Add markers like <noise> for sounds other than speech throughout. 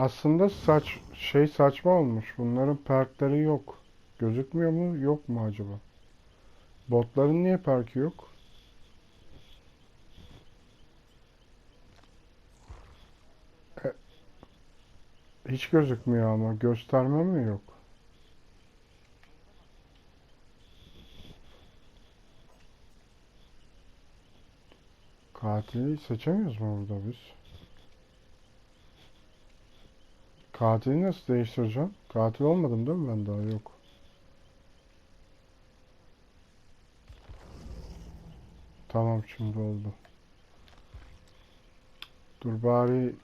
Aslında saç şey saçma olmuş. Bunların perkleri yok. Gözükmüyor mu? Yok mu acaba? Botların niye perki yok? E, Hiç gözükmüyor ama gösterme mi yok? Katili seçemiyoruz mu burada biz? Katili nasıl değiştireceğim? Katil olmadım değil mi ben daha? Yok. Tamam şimdi oldu. Dur bari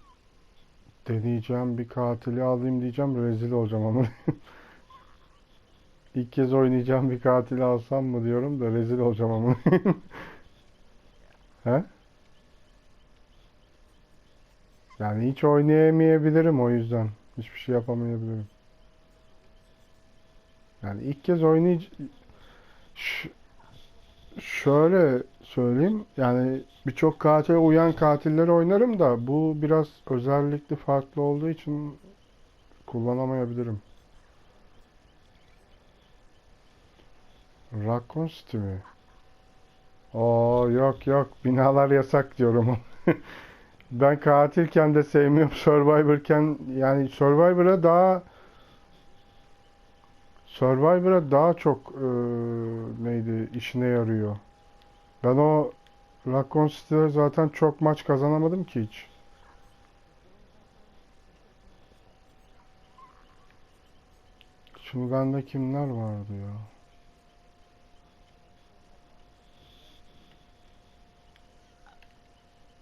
deneyeceğim bir katili alayım diyeceğim rezil olacağım ama. <laughs> İlk kez oynayacağım bir katili alsam mı diyorum da rezil olacağım ama. <laughs> He? Yani hiç oynayamayabilirim o yüzden. Hiçbir şey yapamayabilirim. Yani ilk kez oynayacağım. Şöyle söyleyeyim. Yani birçok katile uyan katilleri oynarım da bu biraz özellikli farklı olduğu için kullanamayabilirim. Raccoon City mi? Oo yok yok binalar yasak diyorum. <laughs> Ben katilken de sevmiyorum <laughs> Survivor'ken yani Survivor'a daha Survivor'a daha çok e, neydi işine yarıyor. Ben o Raccoon City'de zaten çok maç kazanamadım ki hiç. Şimdi kimler vardı ya?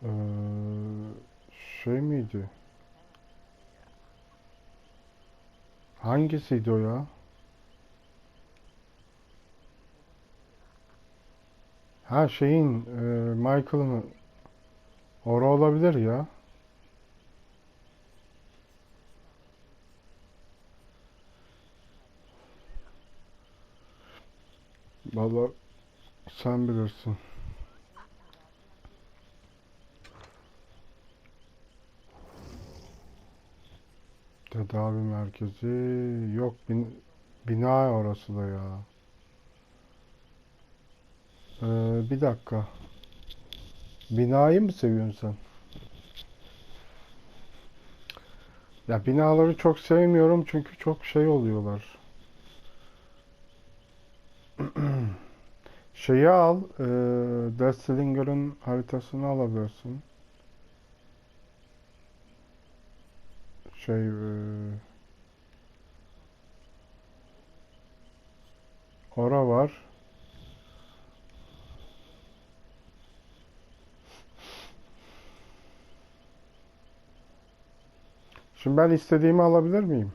Ee, şey miydi? Hangisiydi o ya? Ha şeyin e, Michael'ın Ora olabilir ya. Vallahi sen bilirsin. Tedavi merkezi yok bin, bina orası da ya. Ee, bir dakika. Binayı mı seviyorsun sen? Ya binaları çok sevmiyorum çünkü çok şey oluyorlar. <clears throat> Şeyi al, e, Deathslinger'ın haritasını alabilirsin. Şey, e, ora var. Şimdi ben istediğimi alabilir miyim?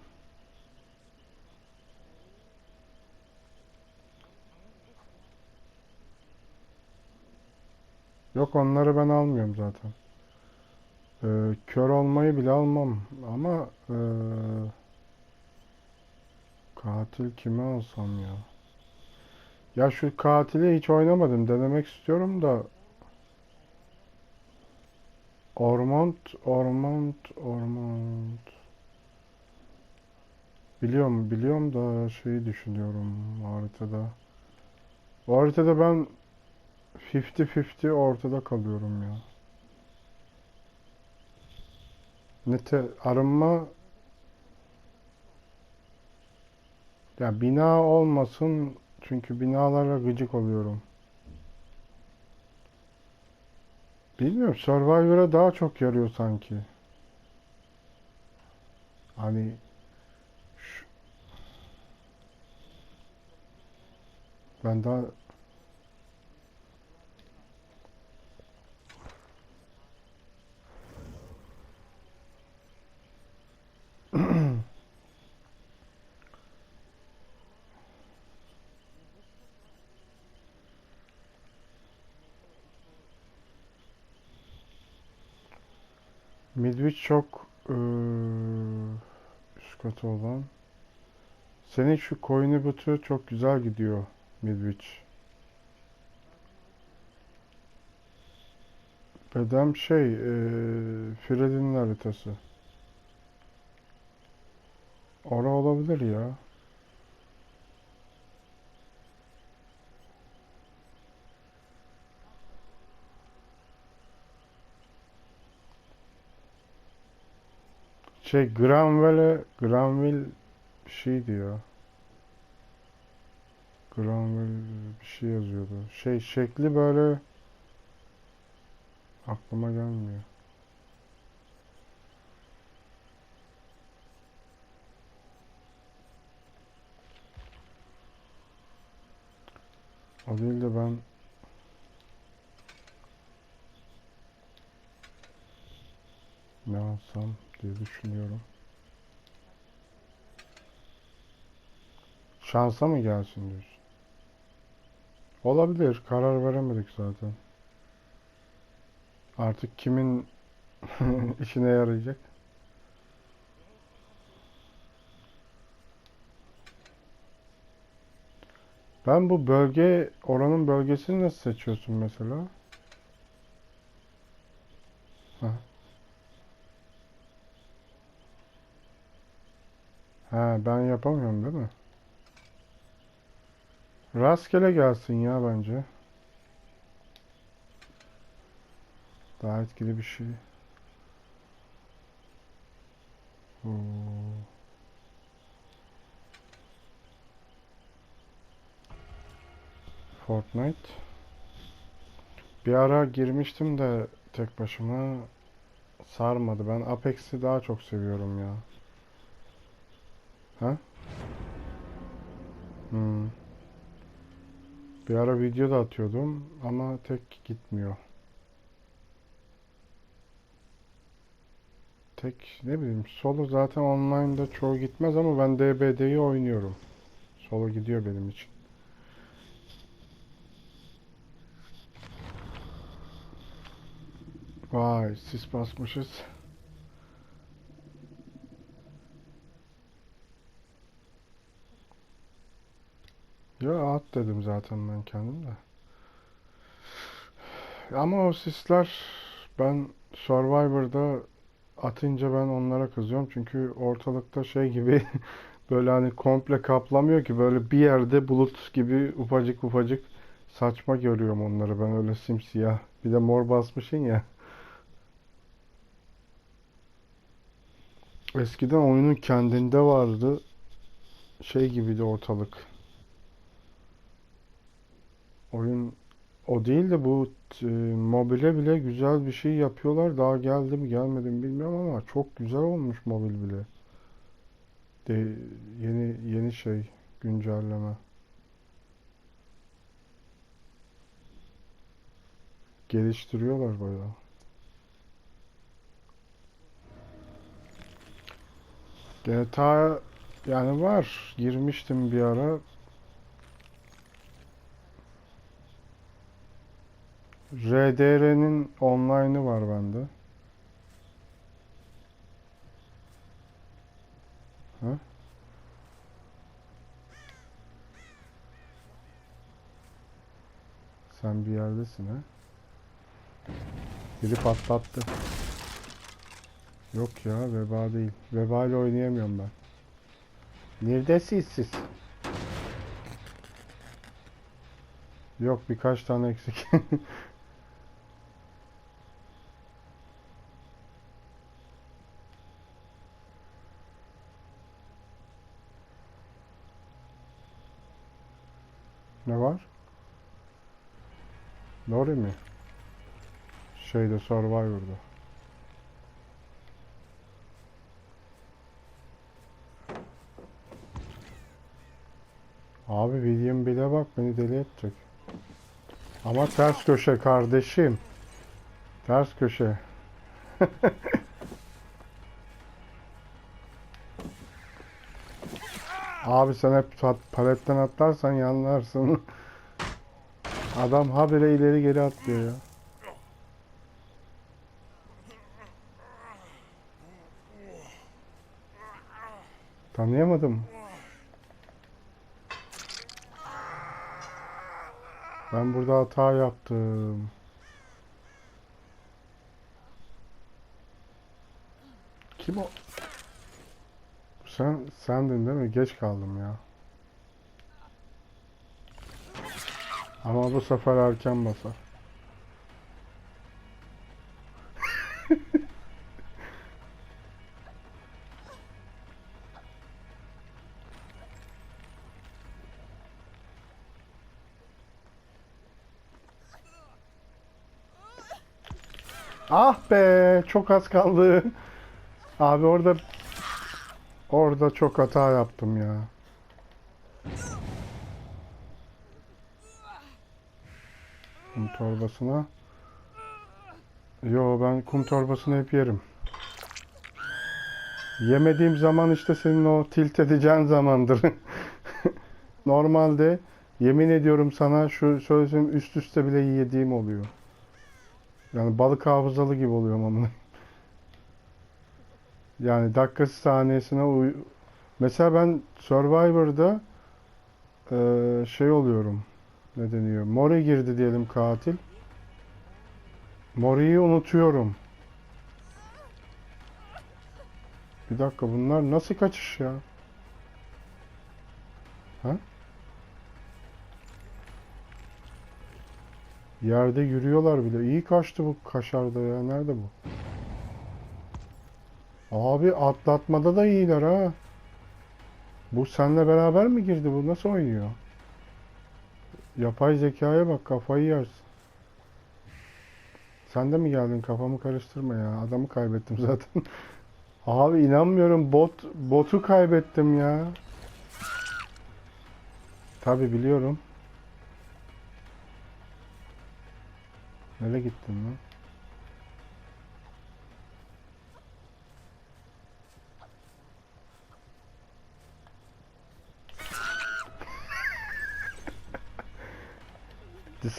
Yok onları ben almıyorum zaten. Ee, kör olmayı bile almam ama ee, katil kime alsam ya? Ya şu katili hiç oynamadım. Denemek istiyorum da Ormond, Ormond, Ormond. Biliyorum, biliyorum da şeyi düşünüyorum haritada. Bu haritada ben 50-50 ortada kalıyorum ya. Ne te arınma ya bina olmasın çünkü binalara gıcık oluyorum. Bilmiyorum Survivor'a daha çok yarıyor sanki. Hani ben daha Midwich çok eee, üst katı olan. Senin şu koyunu butu çok güzel gidiyor Midwich. Bedem şey eee Freddy'nin haritası. Ora olabilir ya. Şey Granville Granville bir şey diyor. Granville bir şey yazıyordu. Şey şekli böyle aklıma gelmiyor. O değil de ben ne alsam diye düşünüyorum. Şansa mı gelsin diyorsun? Olabilir. Karar veremedik zaten. Artık kimin <laughs> işine yarayacak? Ben bu bölge, oranın bölgesini nasıl seçiyorsun mesela? Ha. Ha, ben yapamıyorum değil mi? Rastgele gelsin ya bence. Daha etkili bir şey. Fortnite. Bir ara girmiştim de tek başıma sarmadı. Ben Apex'i daha çok seviyorum ya. Ha? Hmm. Bir ara video da atıyordum ama tek gitmiyor. Tek ne bileyim solo zaten online'da çoğu gitmez ama ben DBD'yi oynuyorum. Solo gidiyor benim için. Vay sis basmışız. Ya at dedim zaten ben kendim de. Ama o sisler ben Survivor'da atınca ben onlara kızıyorum. Çünkü ortalıkta şey gibi <laughs> böyle hani komple kaplamıyor ki böyle bir yerde bulut gibi ufacık ufacık saçma görüyorum onları ben öyle simsiyah. Bir de mor basmışsın ya. Eskiden oyunun kendinde vardı. Şey gibiydi ortalık. Oyun o değil de bu e, mobile bile güzel bir şey yapıyorlar. Daha geldi mi gelmedi mi bilmiyorum ama çok güzel olmuş mobil bile. De, yeni yeni şey güncelleme. Geliştiriyorlar bayağı. GTA yani var. Girmiştim bir ara. RDR'nin online'ı var bende. Ha? Sen bir yerdesin ha? Biri patlattı. Yok ya veba değil. Veba ile oynayamıyorum ben. Neredesiniz siz? Yok birkaç tane eksik. <laughs> Ne var? Nori mi? Şeyde Survivor'da. Abi William bile bak beni deli edecek. Ama ters köşe kardeşim. Ters köşe. <laughs> Abi sen hep paletten atlarsan yanlarsın. <laughs> Adam habire ileri geri atlıyor ya. Tanıyamadım. Ben burada hata yaptım. Kim o? Sen sendin değil mi? Geç kaldım ya. Ama bu sefer erken basar. Ah be, çok az kaldı. Abi orada orada çok hata yaptım ya. Torbasına. Yo ben kum torbasını hep yerim. Yemediğim zaman işte senin o tilt edeceğin zamandır. <laughs> Normalde yemin ediyorum sana şu söylesem üst üste bile yediğim oluyor. Yani balık hafızalı gibi oluyorum ama. <laughs> Yani dakikası saniyesine uy... Mesela ben Survivor'da eee, şey oluyorum. Ne deniyor? Mori girdi diyelim katil. Mori'yi unutuyorum. Bir dakika bunlar nasıl kaçış ya? Ha? Yerde yürüyorlar bile. İyi kaçtı bu kaşarda ya. Nerede bu? Abi atlatmada da iyiler ha. Bu seninle beraber mi girdi? Bu nasıl oynuyor? Yapay zekaya bak kafayı yersin. Sen de mi geldin? Kafamı karıştırma ya. Adamı kaybettim <laughs> zaten. Abi inanmıyorum. Bot botu kaybettim ya. Tabi biliyorum. Nereye gittin lan?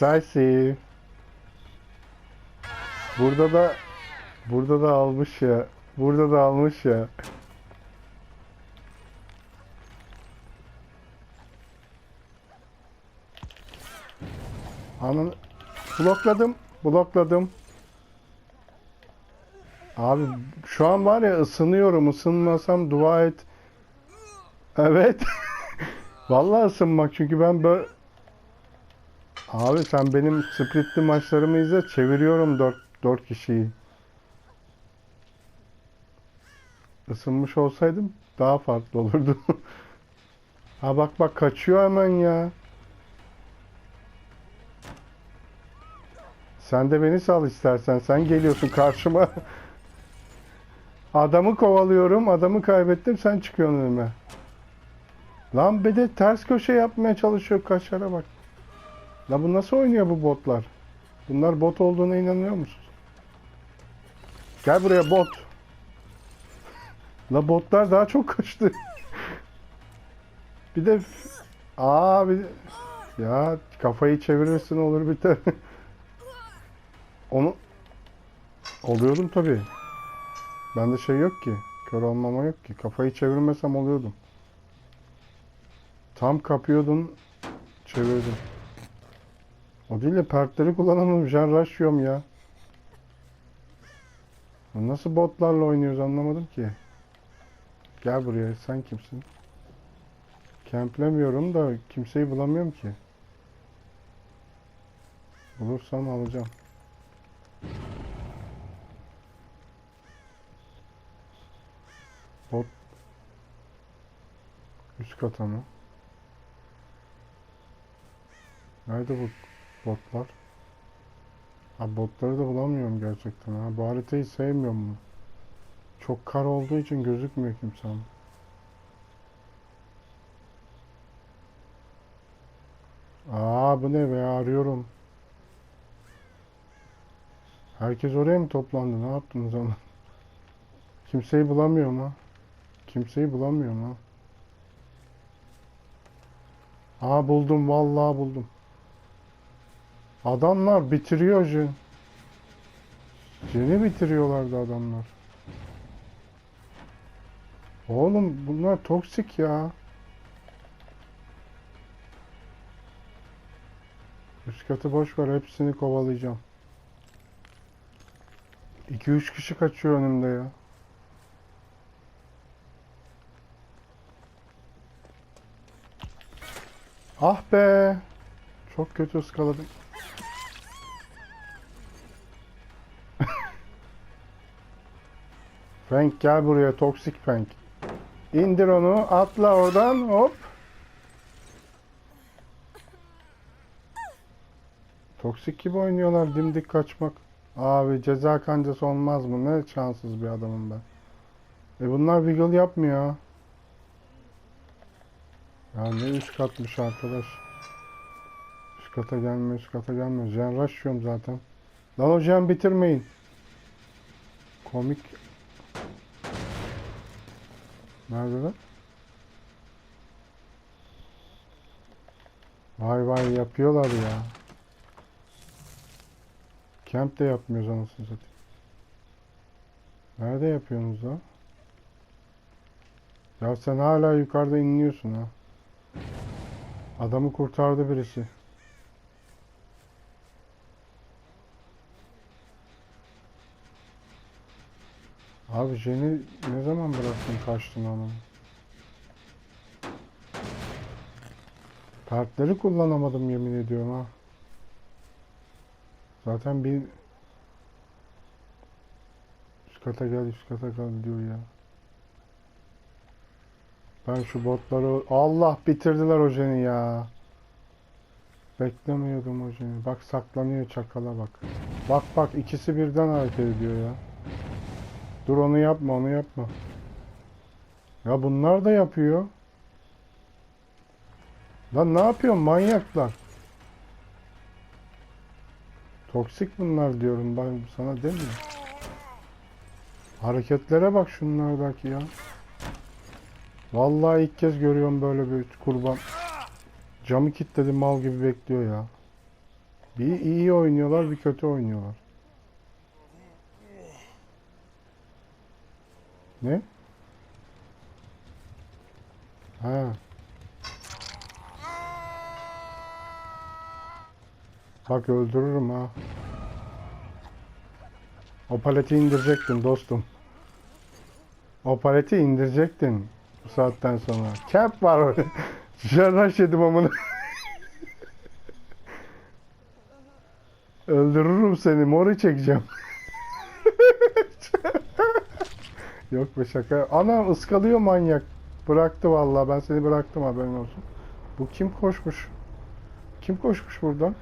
Decisive. Burada da burada da almış ya. Burada da almış ya. Ananı blokladım. Blokladım. Abi şu an var ya ısınıyorum. Isınmasam dua et. Evet. <laughs> Vallahi ısınmak çünkü ben böyle Abi sen benim splitli maçlarımı izle. Çeviriyorum 4 4 kişiyi. Isınmış olsaydım daha farklı olurdu. <laughs> ha bak bak kaçıyor hemen ya. Sen de beni sal istersen. Sen geliyorsun karşıma. Adamı kovalıyorum. Adamı kaybettim. Sen çıkıyorsun önüme. Lan bir de ters köşe yapmaya çalışıyor kaşara bak. La bu nasıl oynuyor bu botlar? Bunlar bot olduğuna inanıyor musun? Gel buraya bot. La botlar daha çok kaçtı. bir de Aa bir. Ya kafayı çevirirsin olur biter. Onu oluyordum tabi. Bende şey yok ki. Kör olmama yok ki. Kafayı çevirmesem oluyordum. Tam kapıyordun çevirdim. O değil de perkleri kullanamam. Jen ya. Nasıl botlarla oynuyoruz anlamadım ki. Gel buraya. Sen kimsin? Kemplemiyorum da kimseyi bulamıyorum ki. Bulursam alacağım. Bot üst kata mı? Nerede bu botlar? Ha botları da bulamıyorum gerçekten ha. Bu haritayı sevmiyorum mu? Çok kar olduğu için gözükmüyor kimse ama. Aa bu ne be arıyorum. Herkes oraya mı toplandı? Ne yaptınız ama? <laughs> Kimseyi bulamıyorum ha. Kimseyi bulamıyorum ha. Aa buldum vallahi buldum. Adamlar bitiriyor Jin. Jin'i bitiriyorlardı adamlar. Oğlum bunlar toksik ya. Üst katı boş ver hepsini kovalayacağım. 2-3 kişi kaçıyor önümde ya. Ah be. Çok kötü ıskaladık. Frank gel buraya toksik Frank. İndir onu atla oradan hop. Toksik gibi oynuyorlar dimdik kaçmak. Abi ceza kancası olmaz mı? Ne şanssız bir adamım ben. E bunlar wiggle yapmıyor. Ya ne üst katmış arkadaş. Üst kata gelme, üst kata gelme. Jen rushlıyorum zaten. Lan o jen bitirmeyin. Komik. Neredeler? Vay vay yapıyorlar ya. Camp de yapmıyoruz anasını satayım. Nerede yapıyorsunuz lan? Ya sen hala yukarıda inliyorsun ha. Adamı kurtardı birisi. Abi Jen'i ne zaman bıraktın kaçtın onu? Kartları kullanamadım yemin ediyorum ha. Zaten bir üst kata gel üst kata gel diyor ya. Ben şu botları Allah bitirdiler o Jen'i ya. Beklemiyordum o Jen'i. Bak saklanıyor çakala bak. Bak bak ikisi birden hareket ediyor ya. Dur onu yapma onu yapma. Ya bunlar da yapıyor. Lan ne yapıyor manyaklar? Toksik bunlar diyorum ben sana değil mi? Hareketlere bak şunlardaki ya. Vallahi ilk kez görüyorum böyle bir kurban. Camı kilitledi mal gibi bekliyor ya. Bir iyi oynuyorlar bir kötü oynuyorlar. Ne? Ha. Bak öldürürüm ha. O paleti indirecektin dostum. O paleti indirecektin bu saatten sonra. Cap var. Jarraş <laughs> yedim amına. <laughs> Öldürürüm seni. Mori çekeceğim. Yok be şaka. Ana ıskalıyor manyak. Bıraktı vallahi. Ben seni bıraktım haberin olsun. Bu kim koşmuş? Kim koşmuş buradan?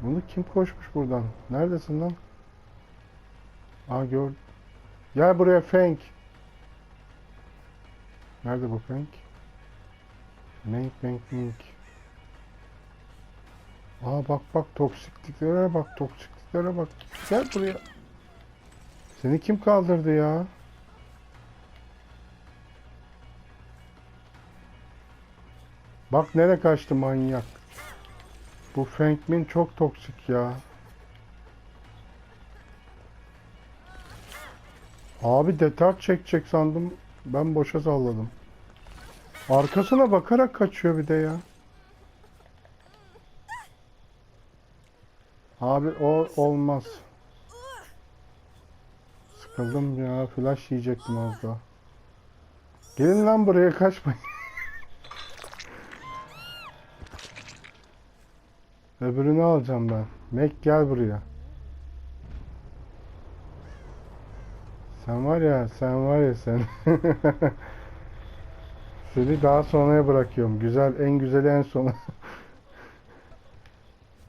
Bunu kim koşmuş buradan? Neredesin lan? Aa gör. Gel buraya Frank. Nerede bu Frank? Mank mank mank. Aa bak bak toksikliklere bak toksikliklere bak. Gel buraya. Seni kim kaldırdı ya? Bak nereye kaçtı manyak. Bu Frank Min çok toksik ya. Abi detart çekecek sandım. Ben boşa salladım. Arkasına bakarak kaçıyor bir de ya. Abi o olmaz. Sıkıldım ya. Flash yiyecektim az daha. Gelin lan buraya kaçmayın. <laughs> Öbürünü alacağım ben. Mac gel buraya. Sen var ya, sen var ya sen. <laughs> Seni daha sonraya bırakıyorum. Güzel, en güzeli en sona. <laughs>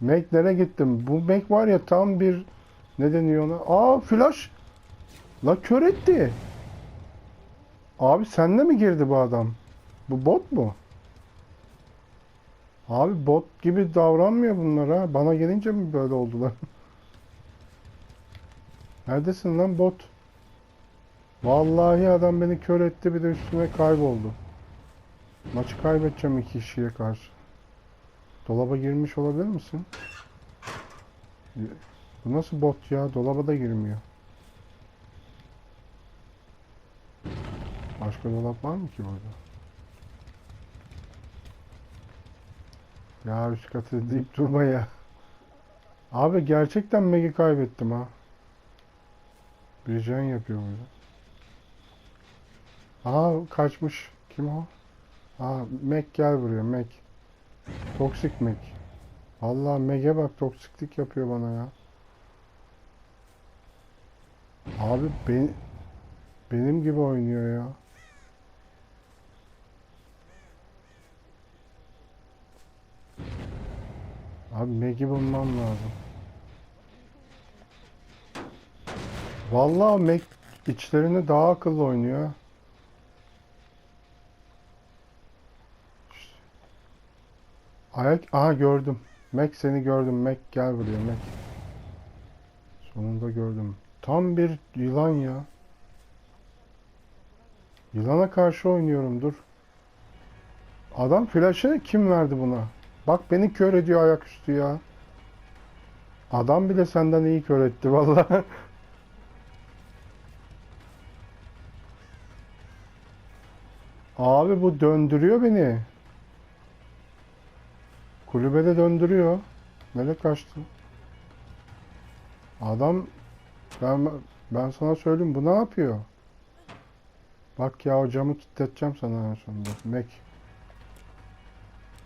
Mac nereye gittim? Bu Mac var ya tam bir ne deniyor ona? Aa flash. La kör etti. Abi senle mi girdi bu adam? Bu bot mu? Abi bot gibi davranmıyor bunlar ha. Bana gelince mi böyle oldular? <laughs> Neredesin lan bot? Vallahi adam beni kör etti bir de üstüne kayboldu. Maçı kaybedeceğim iki kişiye karşı. Dolaba girmiş olabilir misin? Bu nasıl bot ya? Dolaba da girmiyor. Başka dolap var mı ki burada? Ya üst katı <laughs> deyip durma ya. Abi gerçekten Meg'i kaybettim ha. Bir can yapıyor burada. Aa kaçmış. Kim o? Aa Mac gel buraya Mac. Toksik Mac. Allah Mac'e bak toksiklik yapıyor bana ya. Abi ben, benim gibi oynuyor ya. Abi Mac'i bulmam lazım. Vallahi Mac içlerinde daha akıllı oynuyor. Ayak, aha gördüm. Mac seni gördüm. Mac gel buraya Mac. Sonunda gördüm. Tam bir yılan ya. Yılana karşı oynuyorum dur. Adam flaşı kim verdi buna? Bak beni kör ediyor ayaküstü ya. Adam bile senden iyi kör etti vallahi. <laughs> Abi bu döndürüyor beni. Kulübede döndürüyor. Nereye kaçtı? Adam ben ben sana söyleyeyim bu ne yapıyor? Bak ya o camı kilitleteceğim sana en sonunda. Mac.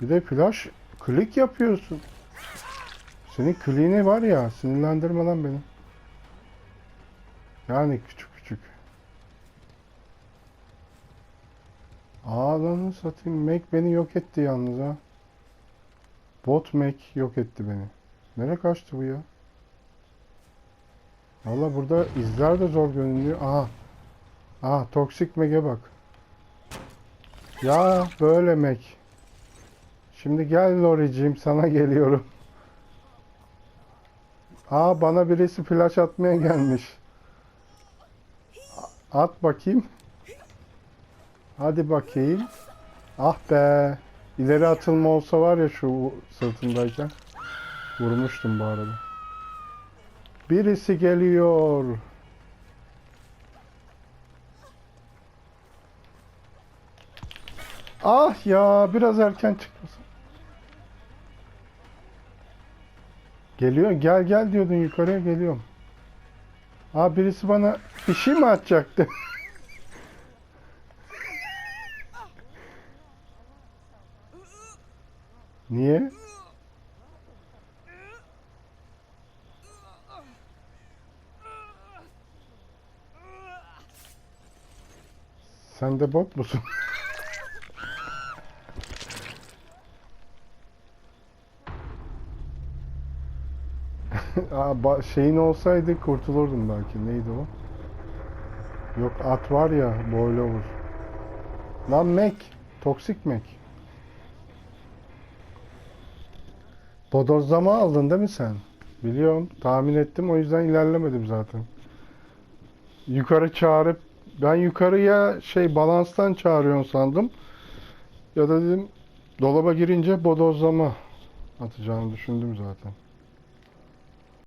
Bir de flash klik yapıyorsun. Senin kliğini var ya sinirlendirme lan beni. Yani küçük küçük. Ağlanı satayım. Mac beni yok etti yalnız ha. Bot Mac yok etti beni. Nereye kaçtı bu ya? Valla burada izler de zor görünüyor. Aha. Aha toksik Mac'e bak. Ya böyle Mac. Şimdi gel Lori'ciğim sana geliyorum. Aa bana birisi flash atmaya gelmiş. At bakayım. Hadi bakayım. Ah be. İleri atılma olsa var ya şu sırtımdayken. Vurmuştum bu arada. Birisi geliyor. Ah ya biraz erken çıkmasın. Geliyor gel gel diyordun yukarıya geliyorum. Aa birisi bana bir şey mi atacaktı? <laughs> Niye? Sen de bot musun? <laughs> Aa, ba- şeyin olsaydı kurtulurdum belki. Neydi o? Yok at var ya boylu olur. Lan Mac. Toksik Mac. Bodozlama aldın değil mi sen? Biliyorum. Tahmin ettim. O yüzden ilerlemedim zaten. Yukarı çağırıp ben yukarıya şey balanstan çağırıyorsun sandım. Ya da dedim dolaba girince bodozlama atacağını düşündüm zaten.